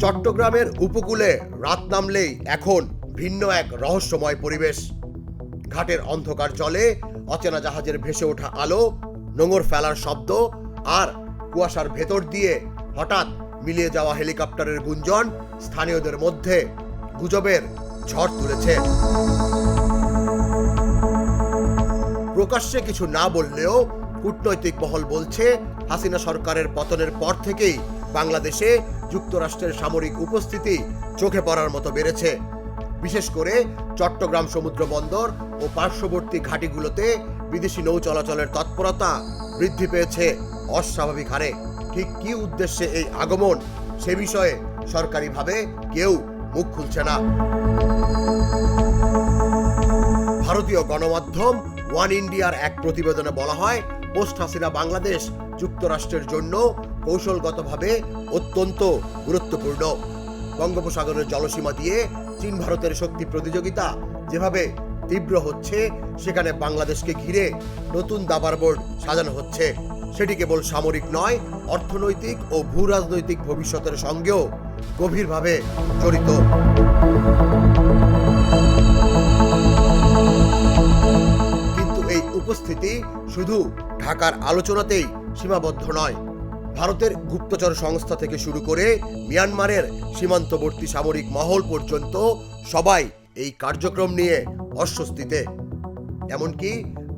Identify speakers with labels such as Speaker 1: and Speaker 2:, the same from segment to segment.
Speaker 1: চট্টগ্রামের উপকূলে রাত নামলেই এখন ভিন্ন এক রহস্যময় পরিবেশ। ঘাটের অন্ধকার জলে অচেনা জাহাজের ভেসে ওঠা আলো, নোঙর ফেলার শব্দ আর কুয়াশার ভেতর দিয়ে হঠাৎ মিলিয়ে যাওয়া হেলিকপ্টারের গুঞ্জন স্থানীয়দের মধ্যে গুজবের ঝড় তুলেছে। প্রকাশ্যে কিছু না বললেও কূটনৈতিক মহল বলছে, হাসিনা সরকারের পতনের পর থেকেই বাংলাদেশে যুক্তরাষ্ট্রের সামরিক উপস্থিতি চোখে পড়ার মতো বেড়েছে। বিশেষ করে চট্টগ্রাম সমুদ্র বন্দর ও পার্শ্ববর্তী ঘাটিগুলোতে বিদেশি নৌ চলাচলের তৎপরতা বৃদ্ধি পেয়েছে অস্বাভাবিক হারে। ঠিক কি উদ্দেশ্যে এই আগমন, সে বিষয়ে সরকারিভাবে কেউ মুখ খুলছে না। ভারতীয় গণমাধ্যম ওয়ান ইন্ডিয়ার এক প্রতিবেদনে বলা হয়, পোস্ট হাসিনা বাংলাদেশ যুক্তরাষ্ট্রের জন্য কৌশলগতভাবে অত্যন্ত গুরুত্বপূর্ণ। বঙ্গোপসাগরের জলসীমা দিয়ে চীন ভারতের শক্তি প্রতিযোগিতা যেভাবে তীব্র হচ্ছে, সেখানে বাংলাদেশকে ঘিরে নতুন দাবার বোর্ড সাজানো হচ্ছে। সেটি কেবল সামরিক নয়, অর্থনৈতিক ও ভূ রাজনৈতিক ভবিষ্যতের সঙ্গেও গভীরভাবে জড়িত। শুধু ঢাকার আলোচনাতেই সীমাবদ্ধ নয়, ভারতের গুপ্তচর সংস্থা থেকে শুরু করে মিয়ানমারের সীমান্তবর্তী সামরিক মহল পর্যন্ত সবাই এই কার্যক্রম নিয়ে অস্বস্তিতে। এমনকি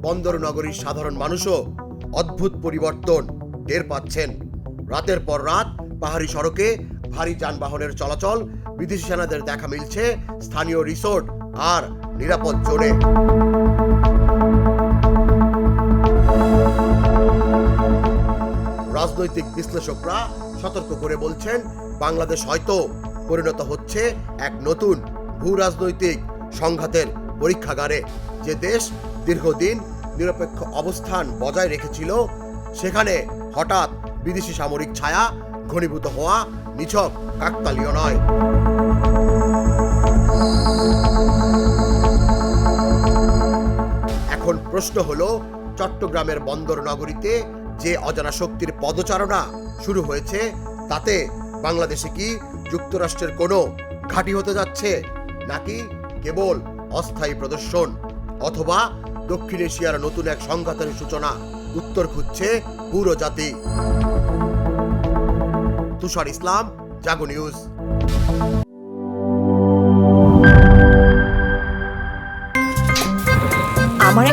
Speaker 1: বন্দর নগরীর সাধারণ মানুষও অদ্ভুত পরিবর্তন টের পাচ্ছেন। রাতের পর রাত পাহাড়ি সড়কে ভারী যানবাহনের চলাচল, বিদেশি সেনাদের দেখা মিলছে স্থানীয় রিসোর্ট আর নিরাপদ জোনে। রাজনৈতিক বিশ্লেষকরা সতর্ক করে বলছেন, বাংলাদেশ হয়তো পরিণত হচ্ছে এক নতুন ভূ রাজনৈতিক সংঘাতের পরীক্ষাগারে। যে দেশ দীর্ঘদিন নিরপেক্ষ অবস্থান বজায় রেখেছিল, সেখানে হঠাৎ বিদেশি সামরিক ছায়া ঘনীভূত হওয়া নিছক কাকতালীয় নয়। এখন প্রশ্ন হলো, চট্টগ্রামের বন্দর নগরীতে যে অজানা শক্তির পদচারণা শুরু হয়েছে, তাতে বাংলাদেশে কি যুক্তরাষ্ট্রের কোনো ঘাঁটি হতে যাচ্ছে? নাকি কেবল অস্থায়ী প্রদর্শন? অথবা দক্ষিণ এশিয়ার নতুন এক সংঘাতের সূচনা উত্তর খুঁজছে পুরো জাতি? তুষার ইসলাম, জাগো নিউজ।